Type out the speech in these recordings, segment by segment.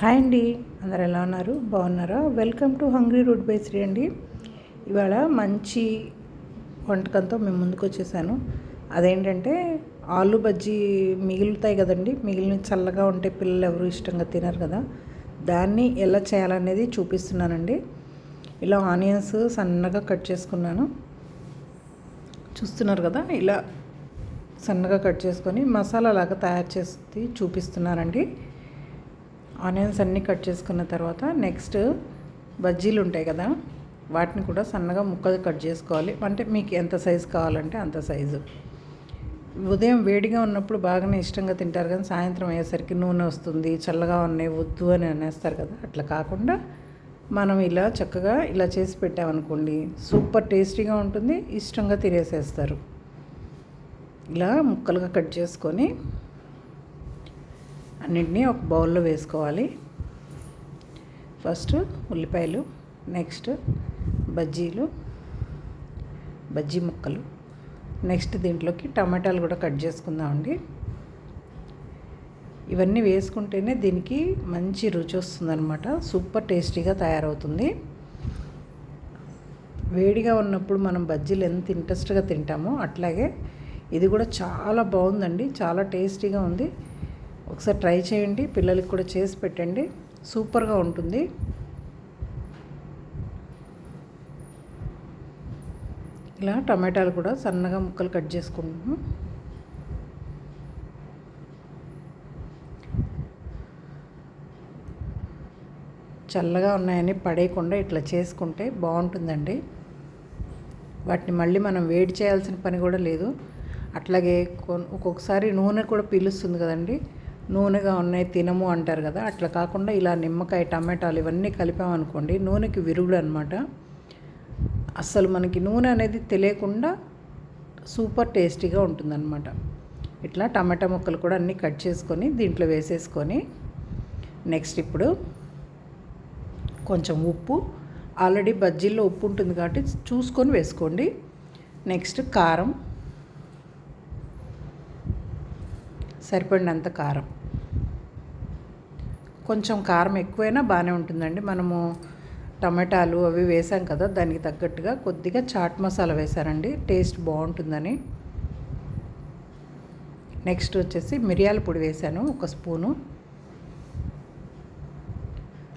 Hi అండి అందరు ఎలా ఉన్నారు? బాగున్నారా? వెల్కమ్ టు హంగ్రీ రూట్ బేసరీ అండి. ఇవాళ మంచి వంటకంతో మేము ముందుకు వచ్చేసాను. అదేంటంటే ఆలు బజ్జీ మిగులుతాయి కదండి మిగిలిన చల్లగా ఉంటే పిల్లలు ఎవరు ఇష్టంగా తినరు కదా. దాన్ని ఎలా చేయాలనేది చూపిస్తున్నానండి. ఇలా ఆనియన్స్ సన్నగా కట్ చేసుకున్నాను. చూస్తున్నారు కదా ఇలా సన్నగా కట్ చేసుకొని మసాలా లాగా తయారు చేసి చూపిస్తున్నానండి. ఆనియన్స్ అన్నీ కట్ చేసుకున్న తర్వాత నెక్స్ట్ బజ్జీలు ఉంటాయి కదా వాటిని కూడా సన్నగా ముక్కలు కట్ చేసుకోవాలి. అంటే మీకు ఎంత సైజు కావాలంటే అంత సైజు. ఉదయం వేడిగా ఉన్నప్పుడు బాగానే ఇష్టంగా తింటారు కానీ సాయంత్రం అయ్యేసరికి నూనె వస్తుంది చల్లగా ఉన్నాయి వద్దు అని అనేస్తారు కదా. అట్లా కాకుండా మనం ఇలా చక్కగా ఇలా చేసి పెట్టామనుకోండి సూపర్ టేస్టీగా ఉంటుంది ఇష్టంగా తినేసేస్తారు. ఇలా ముక్కలుగా కట్ చేసుకొని అన్నింటినీ ఒక బౌల్లో వేసుకోవాలి. ఫస్ట్ ఉల్లిపాయలు నెక్స్ట్ బజ్జీలు బజ్జీ ముక్కలు. నెక్స్ట్ దీంట్లోకి టమాటాలు కూడా కట్ చేసుకుందామండి. ఇవన్నీ వేసుకుంటేనే దీనికి మంచి రుచి వస్తుందన్నమాట. సూపర్ టేస్టీగా తయారవుతుంది. వేడిగా ఉన్నప్పుడు మనం బజ్జీలు ఎంత ఇంట్రెస్ట్గా తింటామో అట్లాగే ఇది కూడా చాలా బాగుందండి. చాలా టేస్టీగా ఉంది. ఒకసారి ట్రై చేయండి పిల్లలకి కూడా చేసి పెట్టండి. సూపర్గా ఉంటుంది. ఇలా టమాటాలు కూడా సన్నగా ముక్కలు కట్ చేసుకుంటున్నాము చల్లగా ఉన్నాయని పడేయకుండా ఇట్లా చేసుకుంటే బాగుంటుందండి. వాటిని మళ్ళీ మనం వేడి చేయాల్సిన పని కూడా లేదు. అట్లాగే ఒక్కొక్కసారి నూనె కూడా పీలుస్తుంది కదండి. నూనెగా ఉన్నాయి తినము అంటారు కదా అట్లా కాకుండా ఇలా నిమ్మకాయ టమాటాలు ఇవన్నీ కలిపామనుకోండి నూనెకి విరుగుడు అనమాట అస్సలు మనకి నూనె అనేది తెలియకుండా సూపర్ టేస్టీగా ఉంటుందన్నమాట ఇట్లా టమాటా ముక్కలు కూడా అన్నీ కట్ చేసుకొని దీంట్లో వేసేసుకొని నెక్స్ట్ ఇప్పుడు కొంచెం ఉప్పు ఆల్రెడీ బజ్జీల్లో ఉప్పు ఉంటుంది కాబట్టి చూసుకొని వేసుకోండి. నెక్స్ట్ కారం సరిపడినంత కారం. కొంచెం కారం ఎక్కువైనా బాగానే ఉంటుందండి. మనము టమాటాలు అవి వేసాం కదా దానికి తగ్గట్టుగా కొద్దిగా చాట్ మసాలా వేసానండి టేస్ట్ బాగుంటుందని. నెక్స్ట్ వచ్చేసి మిరియాల పొడి వేసాను ఒక స్పూను.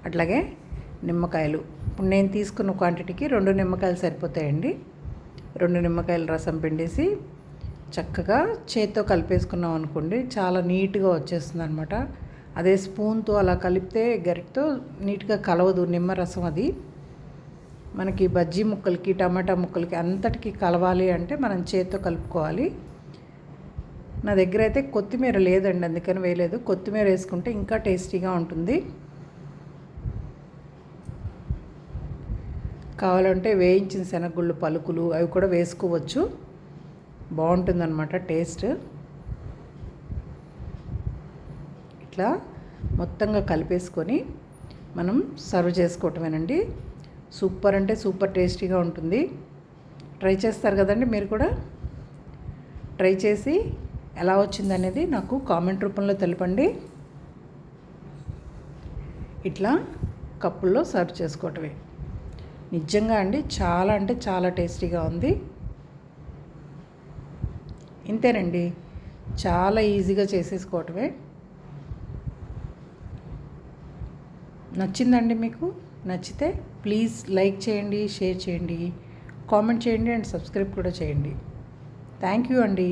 అట్లాగే నిమ్మకాయలు. ఇప్పుడు నేను తీసుకున్న క్వాంటిటీకి రెండు నిమ్మకాయలు సరిపోతాయండి. రెండు నిమ్మకాయల రసం పిండేసి చక్కగా చేత్తో కలిపేసుకున్నాం అనుకోండి చాలా నీట్గా వచ్చేస్తుంది అనమాట అదే స్పూన్తో అలా కలిపితే గరిటతో నీట్గా కలవదు నిమ్మరసం అది. మనకి బజ్జీ ముక్కలకి టమాటా ముక్కలకి అంతటికి కలవాలి అంటే మనం చేత్తో కలుపుకోవాలి. నా దగ్గర అయితే కొత్తిమీర లేదండి అందుకని వేయలేదు. కొత్తిమీర వేసుకుంటే ఇంకా టేస్టీగా ఉంటుంది. కావాలంటే వేయించిన శనగగుళ్ళు పలుకులు అవి కూడా వేసుకోవచ్చు. బాగుంటుందన్నమాట టేస్ట్. ఇట్లా మొత్తంగా కలిపేసుకొని మనం సర్వ్ చేసుకోవటమేనండి. సూపర్ అంటే సూపర్ టేస్టీగా ఉంటుంది. ట్రై చేస్తారు కదండి మీరు కూడా? ట్రై చేసి ఎలా వచ్చిందనేది నాకు కామెంట్ రూపంలో తెలపండి. ఇట్లా కప్పుల్లో సర్వ్ చేసుకోవటమే. నిజంగా అండి చాలా అంటే చాలా టేస్టీగా ఉంది. ఇంతేనండి. చాలా ఈజీగా చేసేసుకోవటమే. నచ్చిందండి మీకు? నచ్చితే ప్లీజ్ లైక్ చేయండి షేర్ చేయండి కామెంట్ చేయండి అండ్ సబ్స్క్రైబ్ కూడా చేయండి. థ్యాంక్ యూ అండి.